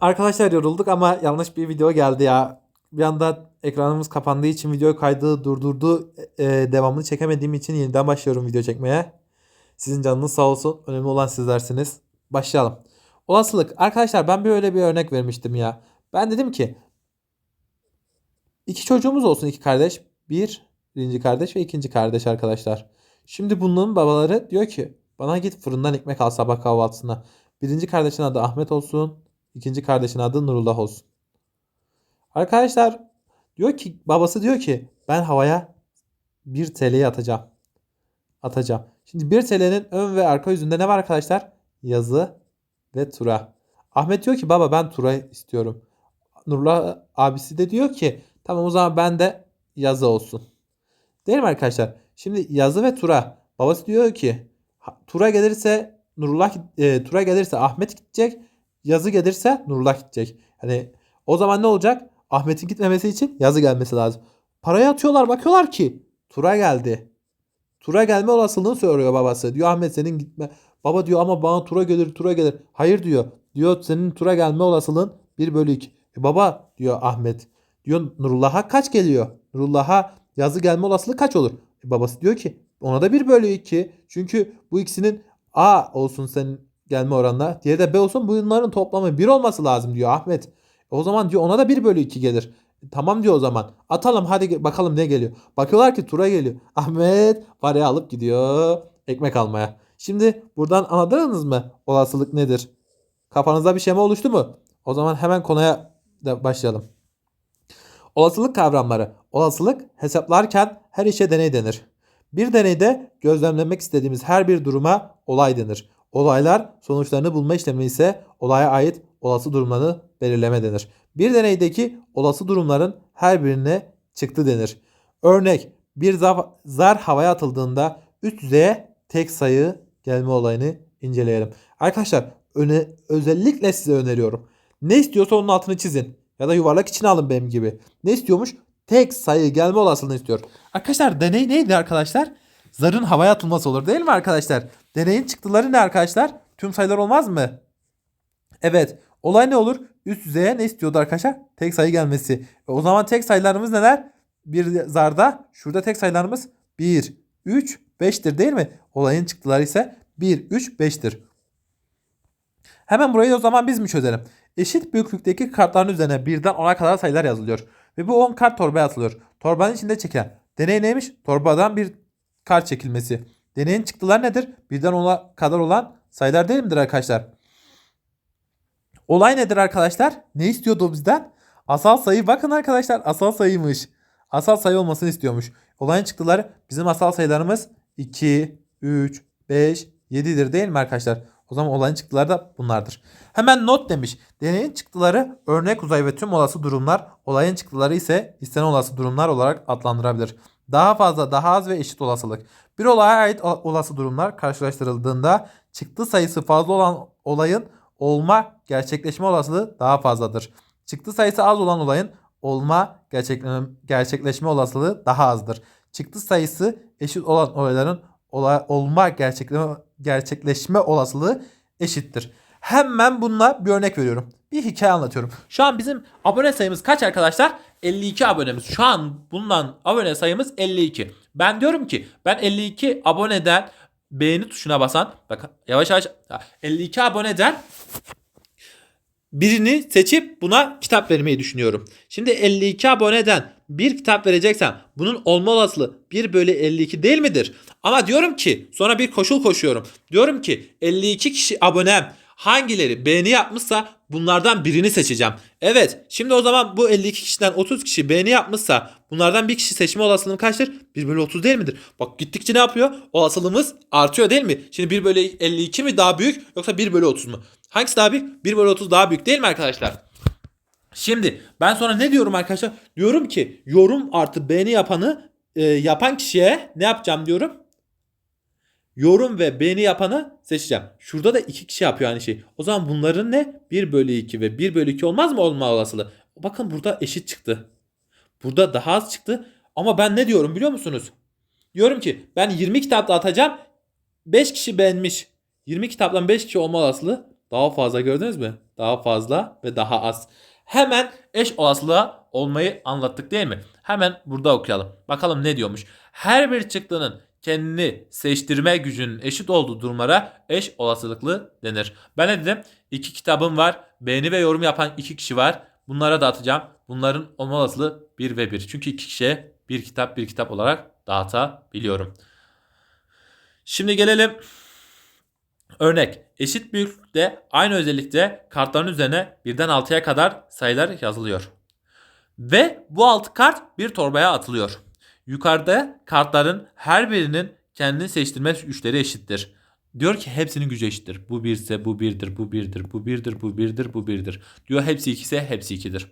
Arkadaşlar yorulduk ama yanlış bir video geldi ya. Bir anda ekranımız kapandığı için video kaydı durdurdu. E, devamını çekemediğim için yeniden başlıyorum video çekmeye. Sizin canınız sağ olsun. Önemli olan sizlersiniz. Başlayalım. Olasılık. Arkadaşlar ben böyle bir örnek vermiştim ya. Ben dedim ki iki çocuğumuz olsun iki kardeş. Bir birinci kardeş ve ikinci kardeş arkadaşlar. Şimdi bunların babaları diyor ki bana git fırından ekmek al sabah kahvaltısına. Birinci kardeşin adı Ahmet olsun. İkinci kardeşin adı Nurullah olsun. Arkadaşlar diyor ki babası diyor ki ben havaya 1 TL'yi atacağım. Atacağım. Şimdi 1 TL'nin ön ve arka yüzünde ne var arkadaşlar? Yazı ve tura. Ahmet diyor ki baba ben tura istiyorum. Nurullah abisi de diyor ki tamam o zaman ben de yazı olsun. Değil mi arkadaşlar? Şimdi yazı ve tura. Babası diyor ki tura gelirse Nurullah e, tura gelirse Ahmet gidecek. Yazı gelirse Nurullah gidecek. Hani o zaman ne olacak? Ahmet'in gitmemesi için yazı gelmesi lazım. Parayı atıyorlar bakıyorlar ki tura geldi. Tura gelme olasılığını söylüyor babası. Diyor Ahmet senin gitme. Baba diyor ama bana tura gelir tura gelir. Hayır diyor. Diyor senin tura gelme olasılığın 1 bölü 2. E baba diyor Ahmet. Diyor Nurullah'a kaç geliyor? Nurullah'a yazı gelme olasılığı kaç olur? E babası diyor ki ona da 1 bölü 2. Çünkü bu ikisinin A olsun senin gelme oranla. Diğeri de B olsun. Bunların toplamı 1 olması lazım diyor Ahmet. O zaman diyor ona da 1 bölü 2 gelir. E tamam diyor o zaman. Atalım hadi bakalım ne geliyor. Bakıyorlar ki tura geliyor. Ahmet parayı alıp gidiyor ekmek almaya. Şimdi buradan anladınız mı olasılık nedir? Kafanızda bir şema oluştu mu? O zaman hemen konuya da başlayalım. Olasılık kavramları. Olasılık hesaplarken her işe deney denir. Bir deneyde gözlemlemek istediğimiz her bir duruma olay denir. Olaylar sonuçlarını bulma işlemi ise olaya ait olası durumları belirleme denir. Bir deneydeki olası durumların her birine çıktı denir. Örnek bir zar, havaya atıldığında üst düzeye tek sayı gelme olayını inceleyelim. Arkadaşlar öne, özellikle size öneriyorum. Ne istiyorsa onun altını çizin. Ya da yuvarlak içine alın benim gibi. Ne istiyormuş? Tek sayı gelme olasılığını istiyor. Arkadaşlar deney neydi arkadaşlar? Zarın havaya atılması olur değil mi arkadaşlar? Deneyin çıktıları ne arkadaşlar? Tüm sayılar olmaz mı? Evet. Olay ne olur? Üst düzeye ne istiyordu arkadaşlar? Tek sayı gelmesi. E o zaman tek sayılarımız neler? Bir zarda şurada tek sayılarımız 1, 3, 5'tir değil mi? Olayın çıktıları ise 1, 3, 5'tir. Hemen burayı o zaman biz mi çözelim? Eşit büyüklükteki kartların üzerine birden 10'a kadar sayılar yazılıyor. Ve bu 10 kart torbaya atılıyor. Torbanın içinde çekilen. Deney neymiş? Torbadan bir kart çekilmesi. Deneyin çıktıları nedir? Birden 10'a kadar olan sayılar değil midir arkadaşlar? Olay nedir arkadaşlar? Ne istiyordu bizden? Asal sayı bakın arkadaşlar asal sayıymış. Asal sayı olmasını istiyormuş. Olayın çıktıları bizim asal sayılarımız 2, 3, 5, 7'dir değil mi arkadaşlar? O zaman olayın çıktıları da bunlardır. Hemen not demiş. Deneyin çıktıları örnek uzay ve tüm olası durumlar, olayın çıktıları ise istenen olası durumlar olarak adlandırabilir. Daha fazla, daha az ve eşit olasılık. Bir olaya ait olası durumlar karşılaştırıldığında çıktı sayısı fazla olan olayın olma gerçekleşme olasılığı daha fazladır. Çıktı sayısı az olan olayın olma gerçekle- gerçekleşme olasılığı daha azdır. Çıktı sayısı eşit olan olayların ola- olma gerçekleşme, gerçekleşme olasılığı eşittir. Hemen bununla bir örnek veriyorum. Bir hikaye anlatıyorum. Şu an bizim abone sayımız kaç arkadaşlar? 52 abonemiz. Şu an bulunan abone sayımız 52. Ben diyorum ki ben 52 aboneden beğeni tuşuna basan bak yavaş yavaş 52 aboneden birini seçip buna kitap vermeyi düşünüyorum. Şimdi 52 aboneden bir kitap vereceksem bunun olma olasılığı 1 bölü 52 değil midir? Ama diyorum ki sonra bir koşul koşuyorum. Diyorum ki 52 kişi abonem hangileri beğeni yapmışsa bunlardan birini seçeceğim. Evet şimdi o zaman bu 52 kişiden 30 kişi beğeni yapmışsa bunlardan bir kişi seçme olasılığım kaçtır? 1 bölü 30 değil midir? Bak gittikçe ne yapıyor? Olasılığımız artıyor değil mi? Şimdi 1 bölü 52 mi daha büyük yoksa 1 bölü 30 mu? Hangisi daha büyük? 1 bölü 30 daha büyük değil mi arkadaşlar? Şimdi ben sonra ne diyorum arkadaşlar? Diyorum ki yorum artı beğeni yapanı e, yapan kişiye ne yapacağım diyorum? Yorum ve beğeni yapanı seçeceğim. Şurada da iki kişi yapıyor aynı şeyi. O zaman bunların ne? 1 bölü 2 ve 1 bölü 2 olmaz mı olma olasılığı? Bakın burada eşit çıktı. Burada daha az çıktı. Ama ben ne diyorum biliyor musunuz? Diyorum ki ben 20 kitap dağıtacağım. 5 kişi beğenmiş. 20 kitaptan 5 kişi olma olasılığı daha fazla gördünüz mü? daha fazla ve daha az. Hemen eş olasılığa olmayı anlattık değil mi? Hemen burada okuyalım. Bakalım ne diyormuş. Her bir çıktının kendini seçtirme gücünün eşit olduğu durumlara eş olasılıklı denir. Ben ne dedim? İki kitabım var. Beğeni ve yorum yapan iki kişi var. Bunlara dağıtacağım. Bunların olma olasılığı 1 ve 1. Çünkü iki kişiye bir kitap bir kitap olarak dağıtabiliyorum. Şimdi gelelim Örnek eşit büyüklükte aynı özellikte kartların üzerine birden 6'ya kadar sayılar yazılıyor. Ve bu 6 kart bir torbaya atılıyor. Yukarıda kartların her birinin kendini seçtirme güçleri eşittir. Diyor ki hepsinin gücü eşittir. Bu 1 ise bu 1'dir, bu 1'dir, bu 1'dir, bu 1'dir, bu 1'dir. Diyor hepsi 2 ise hepsi 2'dir.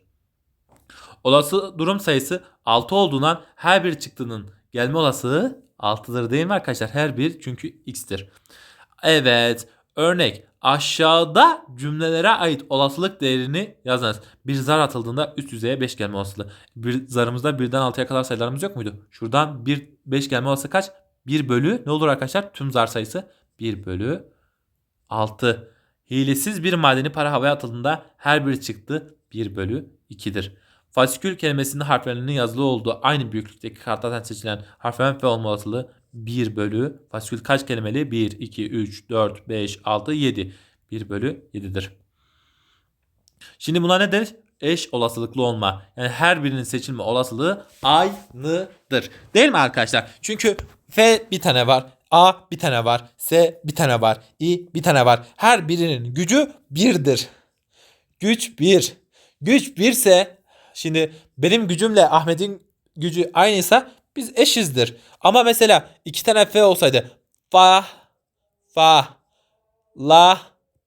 Olası durum sayısı 6 olduğundan her bir çıktının gelme olasılığı 6'dır değil mi arkadaşlar? Her bir çünkü x'tir. Evet. Örnek aşağıda cümlelere ait olasılık değerini yazınız. Bir zar atıldığında üst yüzeye 5 gelme olasılığı. Bir zarımızda birden 6'ya kadar sayılarımız yok muydu? Şuradan 1 5 gelme olasılığı kaç? 1 bölü ne olur arkadaşlar? Tüm zar sayısı 1 bölü 6. Hilesiz bir madeni para havaya atıldığında her bir çıktı 1 bölü 2'dir. Fasikül kelimesinin harflerinin yazılı olduğu aynı büyüklükteki kartlardan seçilen harflerin ve olma olasılığı 1 bölü fasikül kaç kelimeli? 1, 2, 3, 4, 5, 6, 7. 1 bölü 7'dir. Şimdi buna ne deriz? Eş olasılıklı olma. Yani her birinin seçilme olasılığı aynıdır. Değil mi arkadaşlar? Çünkü F bir tane var. A bir tane var. S bir tane var. I bir tane var. Her birinin gücü birdir. Güç bir. Güç birse şimdi benim gücümle Ahmet'in gücü aynıysa biz eşizdir. Ama mesela iki tane F olsaydı fa fa la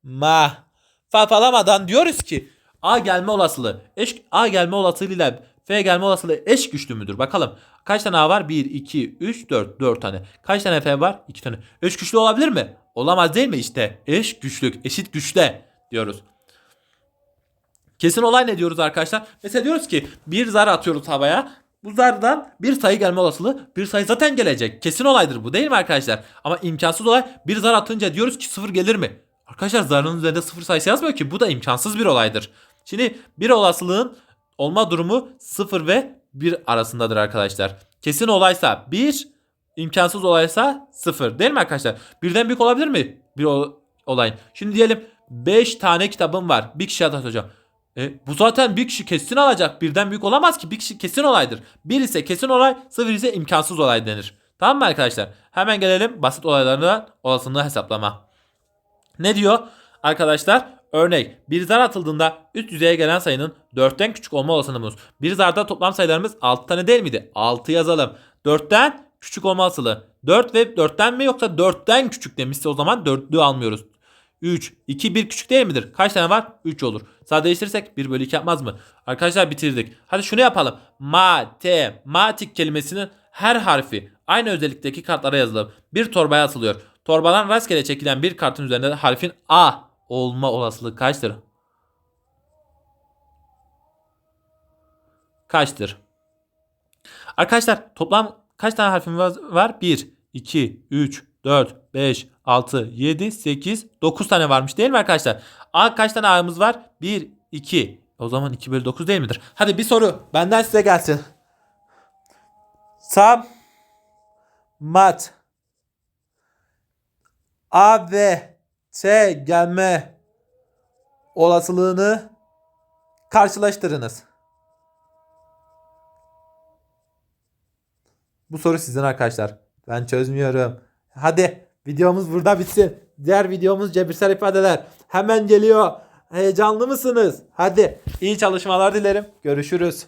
ma fa falamadan diyoruz ki A gelme olasılığı eş A gelme olasılığıyla F gelme olasılığı eş güçlü müdür? Bakalım. Kaç tane A var? 1, 2, 3, 4. 4 tane. Kaç tane F var? 2 tane. Eş güçlü olabilir mi? Olamaz değil mi işte? Eş güçlük, eşit güçte diyoruz. Kesin olay ne diyoruz arkadaşlar? Mesela diyoruz ki bir zar atıyoruz havaya. Bu zardan bir sayı gelme olasılığı bir sayı zaten gelecek. Kesin olaydır bu değil mi arkadaşlar? Ama imkansız olay bir zar atınca diyoruz ki sıfır gelir mi? Arkadaşlar zarın üzerinde sıfır sayısı yazmıyor ki bu da imkansız bir olaydır. Şimdi bir olasılığın olma durumu sıfır ve bir arasındadır arkadaşlar. Kesin olaysa bir, imkansız olaysa sıfır değil mi arkadaşlar? Birden büyük olabilir mi bir o- olayın? Şimdi diyelim 5 tane kitabım var. Bir kişiye atacağım. E, bu zaten bir kişi kesin alacak. Birden büyük olamaz ki. Bir kişi kesin olaydır. Bir ise kesin olay, sıfır ise imkansız olay denir. Tamam mı arkadaşlar? Hemen gelelim basit olaylarına olasılığı hesaplama. Ne diyor? Arkadaşlar örnek bir zar atıldığında üst yüzeye gelen sayının 4'ten küçük olma olasılığımız. Bir zarda toplam sayılarımız 6 tane değil miydi? 6 yazalım. 4'ten küçük olma olasılığı. 4 ve 4'ten mi yoksa 4'ten küçük demişse o zaman 4'lüğü almıyoruz. 3, 2, 1 küçük değil midir? Kaç tane var? 3 olur. Sadeleştirirsek 1 bölü 2 yapmaz mı? Arkadaşlar bitirdik. Hadi şunu yapalım. Matematik kelimesinin her harfi aynı özellikteki kartlara yazılıp bir torbaya atılıyor. Torbadan rastgele çekilen bir kartın üzerinde harfin A olma olasılığı kaçtır? Kaçtır? Arkadaşlar toplam kaç tane harfimiz var? 1, 2, 3, 4, 5, 6, 7, 8, 9 tane varmış değil mi arkadaşlar? A kaç tane A'mız var? 1, 2. O zaman 2 bölü 9 değil midir? Hadi bir soru benden size gelsin. Sam mat A ve T gelme olasılığını karşılaştırınız. Bu soru sizin arkadaşlar. Ben çözmüyorum. Hadi videomuz burada bitsin. Diğer videomuz cebirsel ifadeler. Hemen geliyor. Heyecanlı mısınız? Hadi iyi çalışmalar dilerim. Görüşürüz.